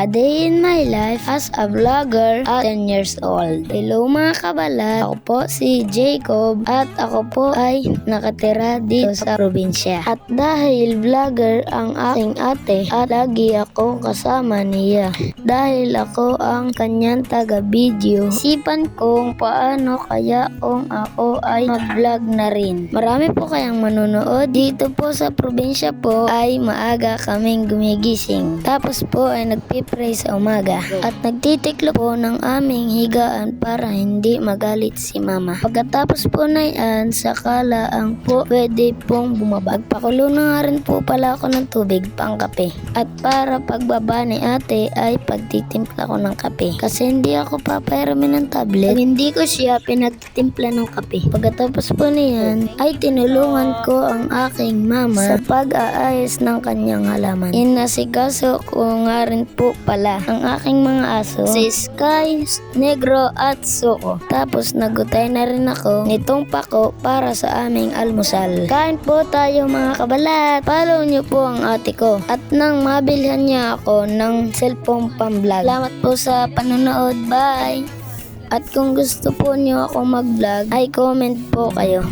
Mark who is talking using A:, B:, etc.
A: A day in my life as a vlogger at 10 years old. Hello mga kabalat, ako po si Jacob at ako po ay nakatira dito sa probinsya. At dahil vlogger ang aking ate at lagi ako kasama niya. Dahil ako ang kanyang taga-video, isipan kong paano kaya kung ako ay mag-vlog na rin. Marami po kayang manonood. Dito po sa probinsya po ay maaga kaming gumigising. Tapos po ay nagpipray sa umaga. At nagtitiklo po ng aming higaan para hindi magalit si mama. Pagkatapos po na yan, sakala ang po pwede pong bumaba. Pakulo na nga rin po pala ako ng tubig pang kape. At para pagbaba ni ate ay pagtitimpla ko ng kape. Kasi hindi ako papairami ng tablet. Hindi ko siya pinagtitimpla ng kape. Pagkatapos po niyan ay tinulungan ko ang aking mama sa pag-aayos ng kanyang halaman. Inasikaso ko nga rin po pala ang aking mga aso si Sky, Negro at Soko. Tapos nagutay na rin ako nitong pako para sa aming almusal. Kain po tayo mga kabalat. Follow niyo po ang ate ko. At nang mabilhan niya ako ng cellphone pang-vlog. Salamat po sa panonood. Bye! At kung gusto po niyo akong mag-vlog, ay comment po kayo.